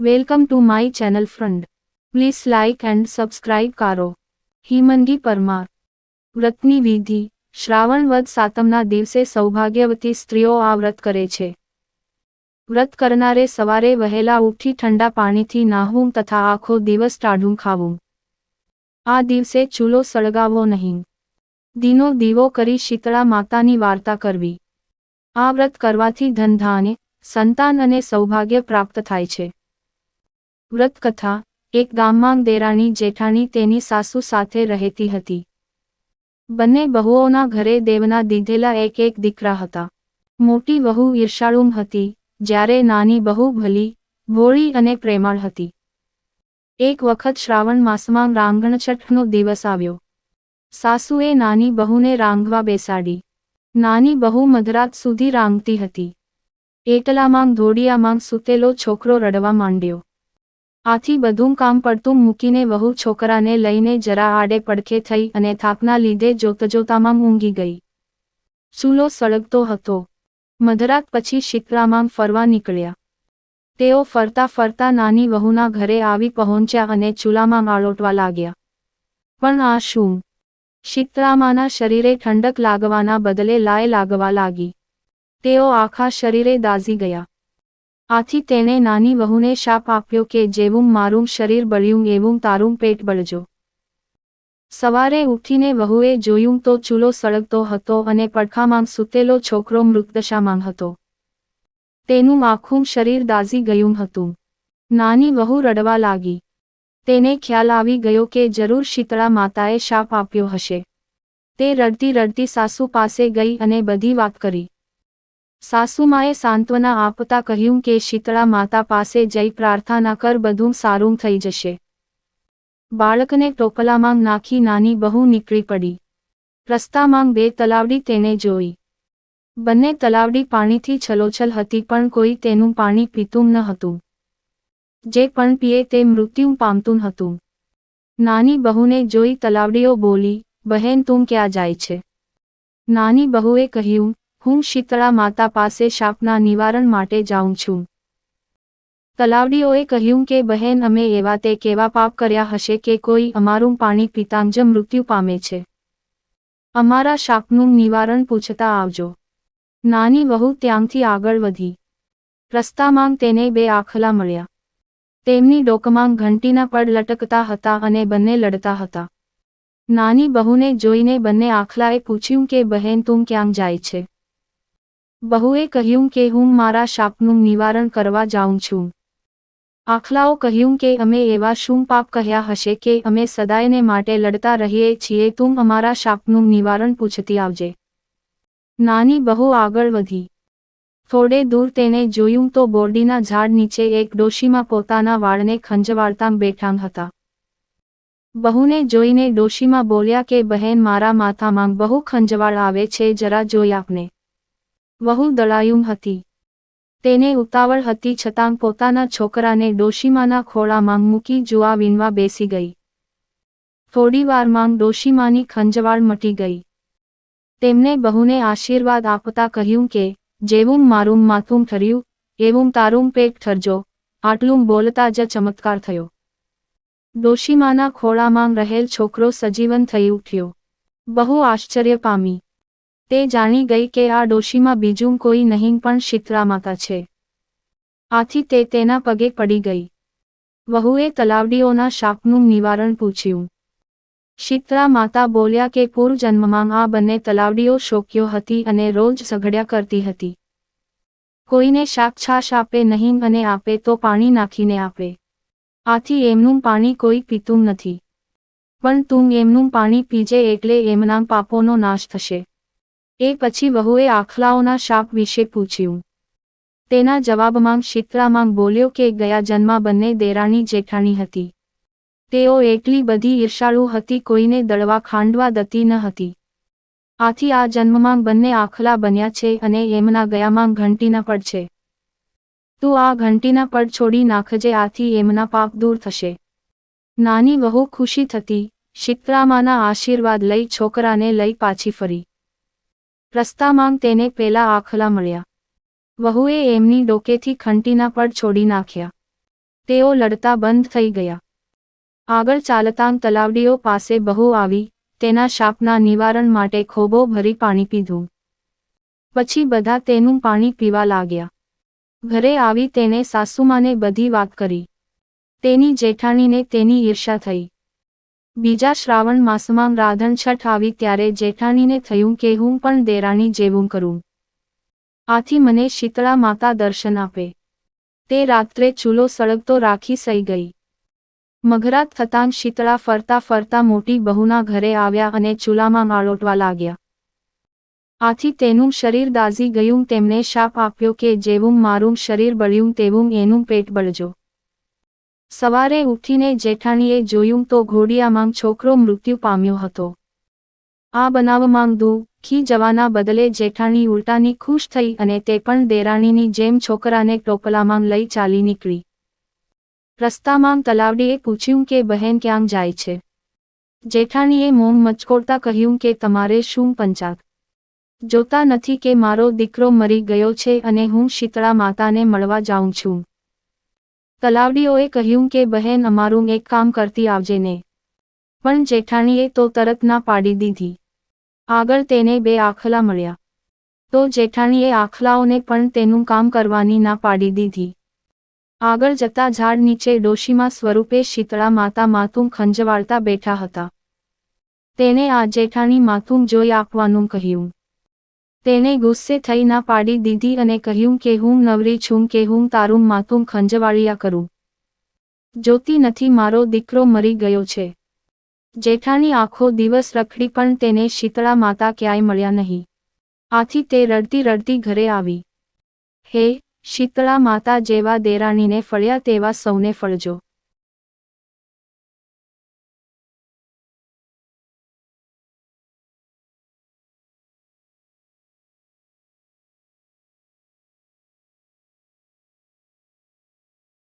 Welcome to my channel front please like and subscribe કરો હિમંગી પરમાર. વ્રતની વિધિ. શ્રાવણ વદ સાતમના દિવસે સૌભાગ્યવતી સ્ત્રીઓ આ વ્રત કરે છે. વ્રત કરનારે સવારે વહેલા ઉઠી ઠંડા પાણીથી નાહવું તથા આખો દિવસ ટાઢું ખાવું. આ દિવસે ચૂલો સળગાવવો નહીં. દીનો દીવો કરી શીતળા માતાની વાર્તા કરવી. આ વ્રત કરવાથી ધનધાન્ય, સંતાન અને સૌભાગ્ય પ્રાપ્ત થાય છે. વ્રત કથા એક ગામમાં દેરાણી જેઠાણી તેની સાસુ સાથે રહેતી હતી. બંને બહુઓના ઘરે દેવના દીધેલા એક એક દીકરા હતા. મોટી વહુ ઈર્ષાળુમ હતી, જ્યારે નાની બહુ ભલી, ભોળી અને પ્રેમાળ હતી. એક વખત શ્રાવણ માસમાં રાંગણછઠનો દિવસ આવ્યો. સાસુએ નાની બહુને રાંગવા બેસાડી. નાની બહુ મધરાત સુધી રાંગતી હતી. એટલામાં ધોડિયામાં સૂતેલો છોકરો રડવા માંડ્યો. આથી બધું કામ પડતું મૂકીને વહુ છોકરાને લઈને જરા આડે પડખે થઈ અને થાકના લીધે જોતજોતામાં ઊંઘી ગઈ. ચૂલો સળગતો હતો. મધરાત પછી શીતળામાં ફરવા નીકળ્યા. તેઓ ફરતા ફરતા નાની વહુના ઘરે આવી પહોંચ્યા અને ચૂલામાં આળોટવા લાગ્યા. પણ આ શું? શીતળામાના શરીરે ઠંડક લાગવાના બદલે લાય લાગવા લાગી. તેઓ આખા શરીરે દાઝી ગયા. આથી તેણે નાની વહુને શાપ આપ્યો કે જેવું મારું શરીર બળ્યું એવું તારું પેટ બળજો. સવારે ઉઠીને વહુએ જોયું તો ચૂલો સળગતો હતો અને પડખામાં સૂતેલો છોકરો મૃતદશામાં હતો. તેનું આખું શરીર દાઝી ગયું હતું. નાની વહુ રડવા લાગી. તેને ખ્યાલ આવી ગયો કે જરૂર શીતળા માતાએ શાપ આપ્યો હશે. તે રડતી રડતી સાસુ પાસે ગઈ અને બધી વાત કરી. સાસુમાએ સાંત્વના આપતા કહ્યું કે શીતળા માતા પાસે જઈ પ્રાર્થના કર બધું સારું થઈ જશે. બાળકને ટોપલામાં નાખી નાની બહુ નીકળી પડી. રસ્તામાં બે તલાવડી તેને જોઈ. બંને તલાવડી પાણીથી છલોછલ હતી પણ કોઈ તેનું પાણી પીતું ન હતું. જે પણ પીએ તે મૃત્યુ પામતું હતું. નાની બહુને જોઈ તલાવડીઓ બોલી, બહેન, તું ક્યાં જાય છે? નાની બહુએ કહ્યું હું શીતળા માતા પાસે શાપના નિવારણ માટે જાઉં છું. તલાવડીઓએ કહ્યું કે, બહેન, અમે એવા તે કેવા પાપ કર્યા હશે કે કોઈ અમારું પાણી પિતાંજ મૃત્યુ પામે છે. અમારા શાપનું નિવારણ પૂછતા આવજો. નાની વહુ ત્યાંથી આગળ વધી. રસ્તામાં તેને બે આખલા મળ્યા. તેમની ડોકમાં ઘંટીના પડ લટકતા હતા અને બંને લડતા હતા. નાની બહુને જોઈને બંને આખલાએ પૂછ્યું કે, બહેન, તું ક્યાં જાય છે? બહુએ કહ્યું કે હું મારા શાપનું નિવારણ કરવા જાઉં છું. આખલાઓ કહ્યું કે અમે એવા શું પાપ કહ્યા હશે કે અમે સદાયને માટે લડતા રહીએ છીએ, તું અમારા શાપનું નિવારણ પૂછતી આવજે. નાની બહુ આગળ વધી. થોડે દૂર તેને જોયું તો બોરડીના ઝાડ નીચે એક ડોશીમાં પોતાના વાળને ખંજવાળતા બેઠાં હતા. બહુને જોઈને ડોશીમાં બોલ્યા કે, બહેન, મારા માથામાં બહુ ખંજવાળ આવે છે, જરા જોઈ આપને. વહુ દળાયું હતી. તેને ઉતાવળ હતી છતાં પોતાના છોકરાને ડોશીમાના ખોળામાં મૂકી જુવા વીણવા બેસી ગઈ. થોડીવારમાં ડોશીમાની ખંજવાળ મટી ગઈ. તેમને બહુને આશીર્વાદ આપતા કહ્યું કે, જેવું મારું માથું ઠર્યું, એવું તારું પેટ ઠરજો, આટલું બોલતા જ ચમત્કાર થયો. ડોશીમાના ખોળામાં રહેલ છોકરો સજીવન થઈ ઉઠ્યો. બહુ આશ્ચર્ય પામી તે જાણી ગઈ કે આ ડોશીમાં બીજું કોઈ નહીં પણ શીતળા માતા છે. આથી તે તેના પગે પડી ગઈ. વહુએ તલાવડીઓના શાપનું નિવારણ પૂછ્યું. શીતળા માતા બોલ્યા કે પૂર્વજન્મમાં આ બંને તલાવડીઓ શોક્યો હતી અને રોજ સઘડ્યા કરતી હતી. કોઈને શાક છાશ આપે નહીં અને આપે તો પાણી નાખીને આપે. આથી એમનું પાણી કોઈ પીતું નથી. પણ તું એમનું પાણી પીજે એટલે એમના પાપોનો નાશ થશે. એ પછી વહુએ આખલાઓના શાપ વિશે પૂછ્યું. તેના જવાબમાં શીતળામાં બોલ્યો કે ગયા જન્મા બંને દેરાણી જેઠાણી હતી. તેઓ એટલી બધી ઈર્ષાળુ હતી, કોઈને દળવા ખાંડવા દતી ન હતી. આથી આ જન્મમાં બંને આખલા બન્યા છે અને એમના ગયામાં ઘંટીના પડ છે. તું આ ઘંટીના પડ છોડી નાખજે, આથી એમના પાપ દૂર થશે. નાની વહુ ખુશી થતી શિત્રામાના આશીર્વાદ લઈ છોકરાને લઈ પાછી ફરી. રસ્તામાં તેને પેલા આખલા મળ્યા. વહુએ એમની ડોકેથી ખંટીના પડ છોડી નાખ્યા. તેઓ લડતા બંધ થઈ ગયા. આગળ ચાલતાં તલાવડીઓ પાસે બહુ આવી, તેના શાપના નિવારણ માટે ખોબો ભરી પાણી પીધું. પછી બધા તેનું પાણી પીવા લાગ્યા. ઘરે આવી તેને સાસુમાને બધી વાત કરી. તેની જેઠાણીને તેની ઈર્ષા થઈ. બીજા શ્રાવણ માસમાં રાધણ છઠ આવી ત્યારે જેઠાણીને થયું કે હું પણ દેરાણી જેવું કરું. આથી મને શીતળા માતા દર્શન આપે. તે રાત્રે ચૂલો સળગતો રાખી સઈ ગઈ. મઘરાત થતાં શીતળા ફરતા ફરતા મોટી બહુના ઘરે આવ્યા અને ચૂલામાં આળોટવા લાગ્યા. આથી તેનું શરીર દાઝી ગયું તેમને શાપ આપ્યો કે જેવું મારું શરીર બળ્યું તેવું એનું પેટ બળજો. સવારે ઉઠીને જેઠાણીએ જોયું તો ઘોડિયામાં છોકરો મૃત્યુ પામ્યો હતો. આ બનાવમાં દુઃખી જવાના બદલે જેઠાણી ઉલટાની ખુશ થઈ અને તે પણ દેરાણીની જેમ છોકરાને ટોપલામાં લઈ ચાલી નીકળી. રસ્તામાં તલાવડીએ પૂછ્યું કે બહેન ક્યાં જાય છે? જેઠાણીએ મોંઘ મચકોડતા કહ્યું કે તમારે શું પંચાત? જોતા નથી કે મારો દીકરો મરી ગયો છે અને હું શીતળા માતાને મળવા જાઉં છું. તલાવડીઓએ કહ્યું કે બહેન અમારું એક કામ કરતી આવજે ને. પણ જેઠાણીએ તો તરત ના પાડી દીધી. આગળ તેને બે આખલા મળ્યા. તો જેઠાણીએ આખલાઓને પણ તેનું કામ કરવાની ના પાડી દીધી. આગળ જતા ઝાડ નીચે ડોશીમાં સ્વરૂપે શીતળા માતા માથું ખંજવાળતા બેઠા હતા. તેને આ જેઠાણી માથું જોઈ આપવાનું કહ્યું. તેને ગુસ્સે થઈ ના પાડી દીધી અને કહ્યું કે હું નવરી છું કે હું તારું માથું ખંજવાળિયા કરું. જોતી નથી મારો દીકરો મરી ગયો છે. જેઠાણી આખો દિવસ રખડી પણ તેને શીતળા માતા ક્યાંય મળ્યા નહીં. આથી તે રડતી રડતી ઘરે આવી. હે, શીતળા માતા જેવા દેરાણીને ફળ્યા તેવા સૌને ફળજો.